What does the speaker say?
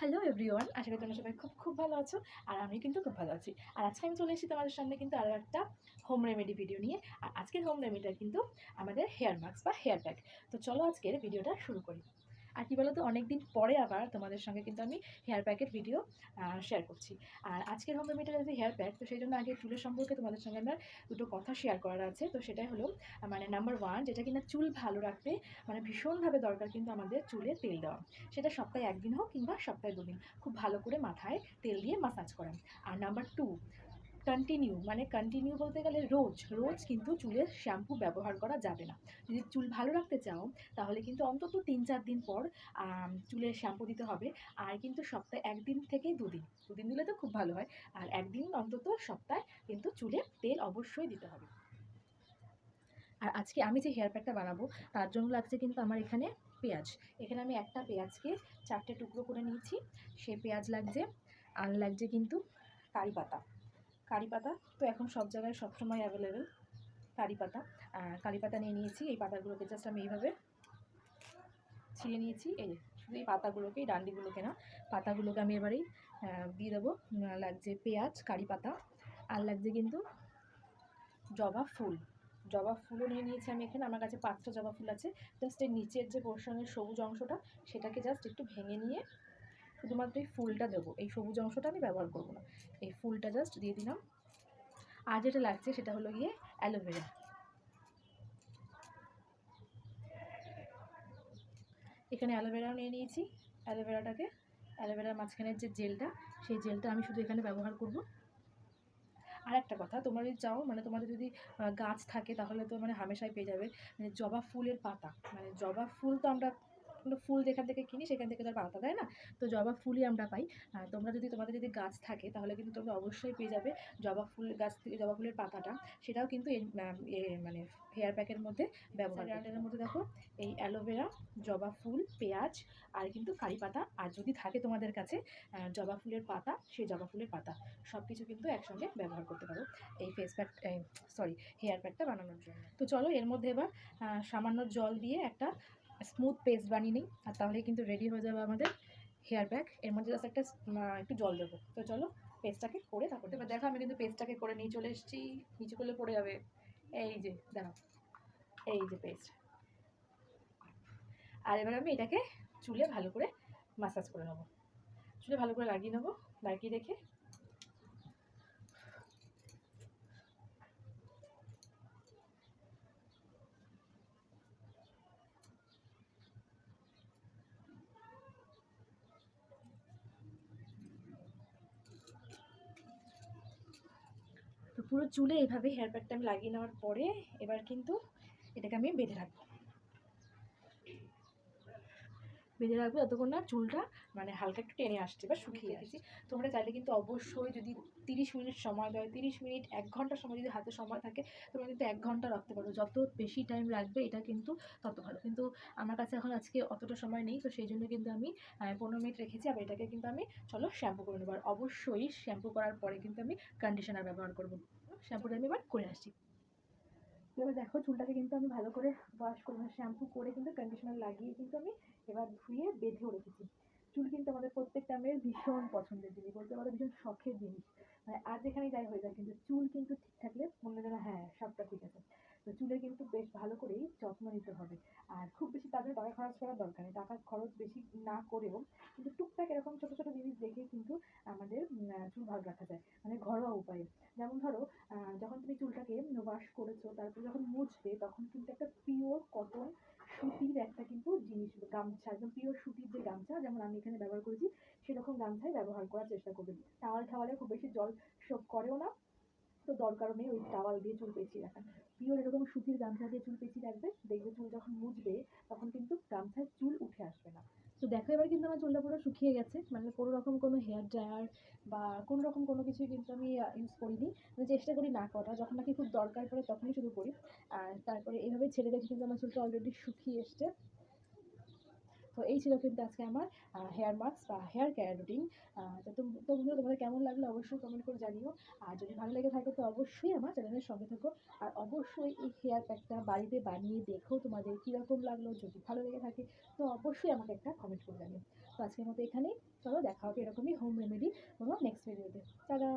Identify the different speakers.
Speaker 1: Hello everyone আশা করি তোমরা সবাই খুব খুব ভালো আছো, আর আমি কিন্তু খুব ভালো আছি। আর আজকে আমি চলে এসেছি তোমাদের সামনে কিন্তু আরও একটা হোম রেমেডি ভিডিও নিয়ে। আর আজকের হোম রেমেডিটা কিন্তু আমাদের হেয়ার মাস্ক বা হেয়ার প্যাক তো চলো আজকের ভিডিওটা শুরু করি। আর কী বলো তো অনেক দিন পরে আবার তোমাদের সঙ্গে কিন্তু আমি হেয়ার প্যাকের ভিডিও শেয়ার করছি। আর আজকের হোম রেমেডিটা যদি হেয়ার প্যাক তো সেই জন্য আগে চুলের সম্পর্কে তোমাদের সঙ্গে আমার দুটো কথা শেয়ার করার আছে। তো সেটাই হলো মানে নাম্বার ওয়ান যেটা কিনা চুল ভালো রাখতে মানে ভীষণভাবে দরকার কিন্তু আমাদের চুলে তেল দেওয়া। সেটা সপ্তাহে একদিন হোক কিংবা সপ্তাহে দুদিন, খুব ভালো করে মাথায় তেল দিয়ে মাসাজ করেন আর নাম্বার টু কন্টিনিউ মানে কন্টিনিউ বলতে গেলে রোজ রোজ কিন্তু চুলের শ্যাম্পু ব্যবহার করা যাবে না। যদি চুল ভালো রাখতে চাও তাহলে কিন্তু অন্তত তিন চার দিন পর আম, চুলে শ্যাম্পু দিতে হবে। আর কিন্তু সপ্তাহে একদিন থেকে দুদিন দুদিন দিলে তো খুব ভালো হয়। আর একদিন অন্তত সপ্তাহে কিন্তু চুলে তেল অবশ্যই দিতে হবে। আর আজকে আমি যে হেয়ার প্যাকটা বানাবো তার জন্য লাগছে কিন্তু আমার এখানে পেঁয়াজ। এখানে আমি একটা পেঁয়াজকে চারটে টুকরো করে নিয়েছি। সে পেঁয়াজ লাগছে আর লাগছে কিন্তু কারি পাতা কারি পাতা। তো এখন সব জায়গায় সবসময় অ্যাভেলেবেল কারি পাতা। কারি পাতা নিয়ে নিয়েছি, এই পাতাগুলোকে জাস্ট আমি এইভাবে ছিঁড়ে নিয়েছি। এই শুধু এই পাতাগুলোকে, এই ডান্ডিগুলোকে না, পাতাগুলোকে আমি এবারেই দিয়ে দেবো। লাগছে পেঁয়াজ, কারি পাতা, আর লাগছে কিন্তু জবা ফুল। জবা ফুলও নিয়ে নিয়েছি আমি এখানে। আমার কাছে পাঁচটা জবা ফুল আছে। জাস্ট এই নিচের যে পোর্শনের সবুজ অংশটা, সেটাকে জাস্ট একটু ভেঙে নিয়ে শুধুমাত্র এই ফুলটা দেবো। এই সবুজ অংশটা আমি ব্যবহার করব না। এই ফুলটা জাস্ট দিয়ে দিলাম। আর যেটা লাগছে সেটা হলো গিয়ে অ্যালোভেরা এখানে অ্যালোভেরাও নিয়ে নিয়েছি। অ্যালোভেরাটাকে অ্যালোভেরার মাঝখানের যে জেলটা সেই জেলটা আমি শুধু এখানে ব্যবহার করব। আর একটা কথা, তোমরা যদি চাও মানে তোমাদের যদি গাছ থাকে, তাহলে তো মানে হামেশাই পেয়ে যাবে। মানে জবা ফুলের পাতা। মানে জবা ফুল তো আমরা কোনো ফুল যেখান থেকে কিনি সেখান থেকে তো আর পাতা দেয় না। তো জবা ফুলই আমরা পাই। তোমরা যদি তোমাদের যদি গাছ থাকে তাহলে কিন্তু তোমরা অবশ্যই পেয়ে যাবে জবা ফুল গাছ থেকে জবা ফুলের পাতাটা। সেটাও কিন্তু এর আহ, এ মানে হেয়ার প্যাকের মধ্যে ব্যবহার এর মধ্যে দেখো এই অ্যালোভেরা জবা ফুল পেঁয়াজ আর কিন্তু কারি পাতা। আর যদি থাকে তোমাদের কাছে জবা ফুলের পাতা সেই জবা ফুলের পাতা। সব কিছু কিন্তু একসঙ্গে ব্যবহার করতে পারো এই ফেস প্যাক সরি হেয়ার প্যাকটা বানানোর জন্য। তো চলো এর মধ্যে এবার সামান্য জল দিয়ে একটা স্মুথ পেস্ট বানিয়ে নিই, আর তাহলে কিন্তু রেডি হয়ে যাবে আমাদের হেয়ার ব্যাগ এর মধ্যে জাস্ট একটা একটু জল দেবো। তো চলো পেস্টটাকে করে তারপর এবার দেখো, আমি কিন্তু পেস্টটাকে করে নিয়ে চলে এসেছি। নিচে করলে পড়ে যাবে। এই যে দেখো এই যে পেস্ট আর এবার আমি এটাকে চুলে ভালো করে মাসাজ করে নেব। চুলে ভালো করে লাগিয়ে নেব, লাগিয়ে রেখে তো পুরো চুলে এইভাবে হেয়ার প্যাকটা আমি লাগিয়ে নেওয়ার পরে এবার কিন্তু এটাকে আমি বেঁধে রাখব। বেঁধে রাখব যতক্ষণ না চুলটা মানে হালকা একটু টেনে আসছে বা শুকিয়ে রেখেছি তোমরা চাইলে কিন্তু অবশ্যই যদি তিরিশ মিনিট সময় দেয় তিরিশ মিনিট এক ঘণ্টা সময় যদি হাতে সময় থাকে তোমরা কিন্তু এক ঘণ্টা রাখতে পারো। যত বেশি টাইম রাখবে এটা কিন্তু তত ভালো। কিন্তু আমার কাছে এখন আজকে অতটা সময় নেই তো সেই জন্য কিন্তু আমি পনেরো মিনিট রেখেছি আর এটাকে কিন্তু আমি চলো শ্যাম্পু করে নেব। আর অবশ্যই শ্যাম্পু করার পরে কিন্তু আমি কন্ডিশনার ব্যবহার করব। শ্যাম্পুটা আমি এবার করে আসছি। এবার দেখো চুলটাকে কিন্তু আমি ভালো করে ওয়াশ করে শ্যাম্পু করে কিন্তু কন্ডিশনার লাগিয়ে কিন্তু আমি এবার ধুয়ে বেঁধেও রেখেছি। চুল কিন্তু আমাদের প্রত্যেকটা মেয়ের ভীষণ পছন্দের জিনিস, বলতে পারো ভীষণ শখের জিনিস। মানে আর যেখানেই যাই হয়ে যায় কিন্তু চুল কিন্তু ঠিক থাকলে মনে যেন হ্যাঁ সবটা ঠিক আছে। তো চুলে কিন্তু বেশ ভালো করেই যত্ন নিতে হবে। আর খুব বেশি তাদের টাকা খরচ করার দরকার নেই। টাকা খরচ বেশি না করেও কিন্তু টুকটাক এরকম ছোটো ছোটো জিনিস দেখে কিন্তু আমাদের চুল ভালো রাখা যায়। মানে ঘরোয়া উপায়ে। যেমন ধরো যখন তুমি চুলটাকে ওয়াশ করেছ, তারপর যখন মুছবে, তখন কিন্তু একটা পিওর কটন সুতির একটা কিন্তু জিনিস, গামছা, একদম পিওর সুতির যে গামছা, যেমন আমি এখানে ব্যবহার করেছি, সেরকম গামছাই ব্যবহার করার চেষ্টা করবে। টাওয়াল টাওয়ালে খুব বেশি জল শোক করেও না। তো দরকারও নেই ওই টাওয়াল দিয়ে চুল পেঁচিয়ে রাখা। পিওর এরকম সুতির গামছা দিয়ে চুল পেঁচিয়ে রাখবে। দেখবে চুল যখন মুছবে, তখন কিন্তু গামছায় চুল উঠে আসবে না তো দেখো এবার কিন্তু আমার চুলটা পুরো শুকিয়ে গেছে। মানে কোনো রকম কোনো হেয়ার ড্রায়ার বা কোনো রকম কোনো কিছুই কিন্তু আমি ইউজ করিনি। আমি চেষ্টা করি না করা যখন নাকি খুব দরকার পড়ে তখনই শুরু করি। আর তারপরে এইভাবে ছেড়ে রেখে কিন্তু আমার চুলটা অলরেডি শুকিয়ে এসছে। তো এই ছিল কিন্তু আজকে আমার হেয়ার মাস্ক বা হেয়ার কেয়ার রুটিন তো তোম- তো তোমাদের কেমন লাগল অবশ্যই কমেন্ট করে জানিও। আর যদি ভালো লেগে থাকে তো অবশ্যই আমার চ্যানেলের সঙ্গে থাকো। আর অবশ্যই এই হেয়ার প্যাকটা বাড়িতে বানিয়ে দেখো তোমাদের কীরকম লাগল। যদি ভালো লেগে থাকে তো অবশ্যই আমাকে একটা কমেন্ট করে জানিও। তো আজকের মতো এখানেই। চলো দেখা হবে এরকমই হোম রেমেডি কোনো নেক্সট ভিডিওতে তারা